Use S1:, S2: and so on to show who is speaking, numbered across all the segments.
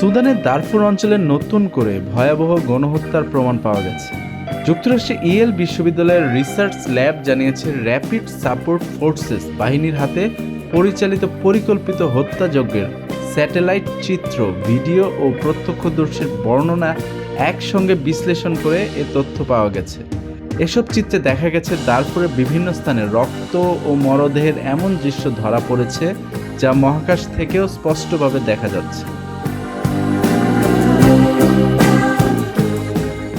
S1: সুদানের দারফুর অঞ্চলে নতুন করে ভয়াবহ গণহত্যার প্রমাণ পাওয়া গেছে। যুক্তরাষ্ট্রে ইয়েল বিশ্ববিদ্যালয়ের রিসার্চ ল্যাব জানিয়েছে, র্যাপিড সাপোর্ট ফোর্সেস বাহিনীর হাতে পরিচালিত পরিকল্পিত হত্যাযজ্ঞের স্যাটেলাইট চিত্র, ভিডিও ও প্রত্যক্ষদর্শীর বর্ণনা একসঙ্গে বিশ্লেষণ করে এ তথ্য পাওয়া গেছে। এসব চিত্রে দেখা গেছে দারফুরের বিভিন্ন স্থানে রক্ত ও মরদেহের এমন দৃশ্য ধরা পড়েছে যা মহাকাশ থেকেও স্পষ্টভাবে দেখা যাচ্ছে।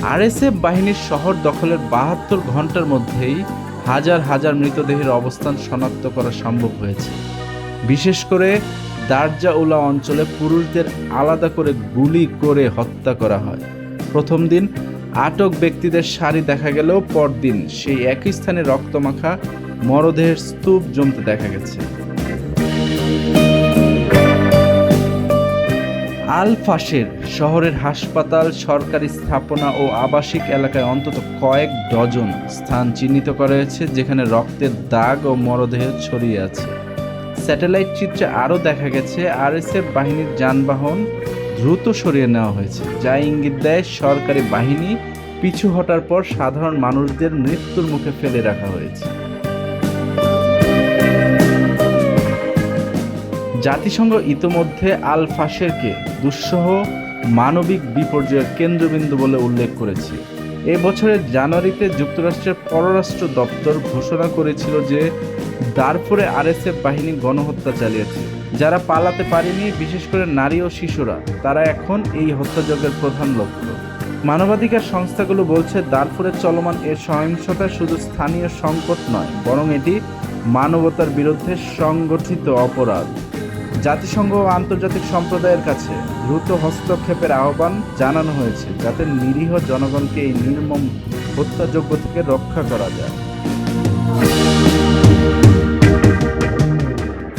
S1: আরএসএফ বাহিনীর শহর দখলের বাহাত্তর ঘণ্টার মধ্যেই হাজার হাজার মৃতদেহের অবস্থান শনাক্ত করা সম্ভব হয়েছে। বিশেষ করে দার্জাউলা অঞ্চলে পুরুষদের আলাদা করে গুলি করে হত্যা করা হয়। প্রথম দিন আটক ব্যক্তিদের সারি দেখা গেলেও পরদিন সেই একই স্থানে রক্তমাখা মরদেহের স্তূপ জমতে দেখা গেছে। আল ফাশের শহরের হাসপাতাল, সরকারি স্থাপনা ও আবাসিক এলাকায় অন্তত কয়েক ডজন স্থান চিহ্নিত করা হয়েছে, যেখানে রক্তের দাগ ও মরদেহ ছড়িয়ে আছে। স্যাটেলাইট চিত্রে আরও দেখা গেছে, আরএসএফ বাহিনীর যানবাহন দ্রুত সরিয়ে নেওয়া হয়েছে, যা ইঙ্গিত দেয় সরকারি বাহিনী পিছু হটার পর সাধারণ মানুষদের মৃত্যুর মুখে ফেলে রাখা হয়েছে। জাতিসংঘ ইতোমধ্যে আল ফাশেরকে দুঃসহ মানবিক বিপর্যয়ের কেন্দ্রবিন্দু বলে উল্লেখ করেছে। এ বছরের জানুয়ারিতে যুক্তরাষ্ট্রের পররাষ্ট্র দপ্তর ঘোষণা করেছিল যে দারফুরে আরএসএফ বাহিনী গণহত্যা চালিয়েছে। যারা পালাতে পারেনি, বিশেষ করে নারী ও শিশুরা, তারা এখন এই হত্যাযজ্ঞের প্রধান লক্ষ্য। মানবাধিকার সংস্থাগুলো বলছে, দারফুরে চলমান এর সহিংসতা শুধু স্থানীয় সংকট নয়, বরং এটি মানবতার বিরুদ্ধে সংগঠিত অপরাধ। জাতিসংঘ ও আন্তর্জাতিক সম্প্রদায়ের কাছে দ্রুত হস্তক্ষেপের আহ্বান জানানো হয়েছে যাতে নিরীহ জনগণকে এই নির্মম হত্যাযোগ্য থেকে রক্ষা করা যায়।